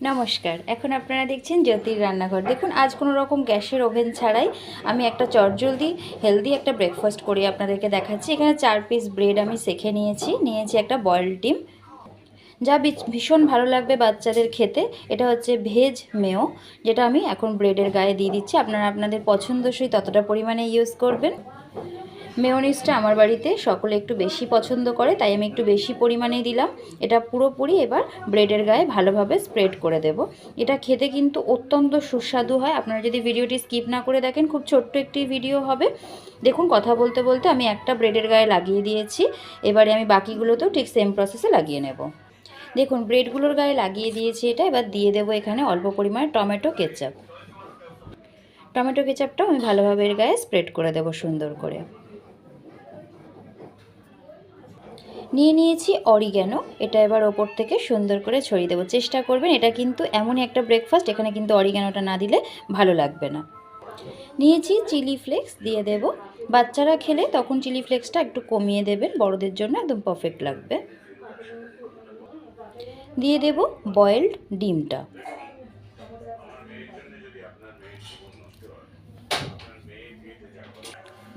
নমস্কার, এখন আপনারা দেখছেন জ্যোতির রান্নাঘর। দেখুন, আজ কোনো রকম গ্যাসের ওভেন ছাড়াই আমি একটা চটজলদি, হেলদি একটা ব্রেকফাস্ট করে আপনাদেরকে দেখাচ্ছি। এখানে চার পিস ব্রেড আমি সেখে নিয়েছি নিয়েছি একটা বয়েল ডিম। যা ভীষণ ভালো লাগবে বাচ্চাদের খেতে। এটা হচ্ছে ভেজ মেও যেটা আমি এখন ব্রেডের গায়ে দিয়ে দিচ্ছি। আপনারা আপনাদের পছন্দসই ততটা পরিমাণে ইউজ করবেন। মেয়োনিজটা আমার বাড়িতে সকলে একটু বেশি পছন্দ করে, তাই আমি একটু বেশি পরিমাণেই দিলাম। এটা পুরোপুরি এবার ব্রেডের গায়ে ভালোভাবে স্প্রেড করে দেব। এটা খেতে কিন্তু অত্যন্ত সুস্বাদু হয়। আপনারা যদি ভিডিওটি স্কিপ না করে দেখেন, খুব ছোট্ট একটি ভিডিও হবে। দেখুন, কথা বলতে বলতে আমি একটা ব্রেডের গায়ে লাগিয়ে দিয়েছি। এবারে আমি বাকিগুলোতেও ঠিক সেম প্রসেসে লাগিয়ে নেব। দেখুন, ব্রেডগুলোর গায়ে লাগিয়ে দিয়েছি এটা। এবার দিয়ে দেবো এখানে অল্প পরিমাণে টমেটো কেচাপ। টমেটো কেচাপটাও আমি ভালোভাবে এর গায়ে স্প্রেড করে দেবো সুন্দর করে। নিয়ে নিয়েছি অরিগ্যানো এটা এবার ওপর থেকে সুন্দর করে ছড়িয়ে দেবো। চেষ্টা করবেন, এটা কিন্তু এমনই একটা ব্রেকফাস্ট এখানে কিন্তু অরিগ্যানোটা না দিলে ভালো লাগবে না। নিয়েছি চিলি ফ্লেক্স দিয়ে দেব। বাচ্চারা খেলে তখন চিলি ফ্লেক্সটা একটু কমিয়ে দেবেন, বড়দের জন্য একদম পারফেক্ট লাগবে। দিয়ে দেব বয়েলড ডিমটা।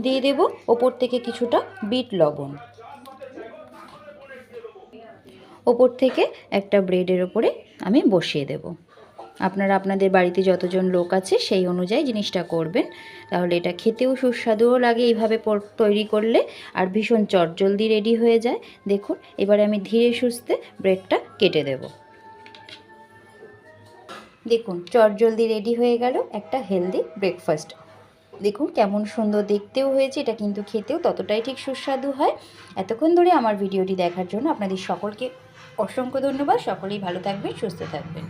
দিয়ে দেব ওপর থেকে কিছুটা বিট লবণ। ওপর থেকে একটা ব্রেডের ওপরে আমি বসিয়ে দেব। আপনারা আপনাদের বাড়িতে যতজন লোক আছে সেই অনুযায়ী জিনিসটা করবেন। তাহলে এটা খেতেও সুস্বাদুও লাগে এইভাবে তৈরি করলে আর ভীষণ চটজলদি রেডি হয়ে যায়। দেখুন, এবারে আমি ধীরে সুস্থে ব্রেডটা কেটে দেব। দেখুন, চটজলদি রেডি হয়ে গেল একটা হেলদি ব্রেকফাস্ট। দেখুন কেমন সুন্দর দেখতেও হয়েছে, এটা কিন্তু খেতেও ততটাই ঠিক সুস্বাদু হয়। এতক্ষণ ধরে আমার ভিডিওটি দেখার জন্য আপনাদের সকলকে অসংখ্য ধন্যবাদ। সকলেই ভালো থাকবেন, সুস্থ থাকবেন।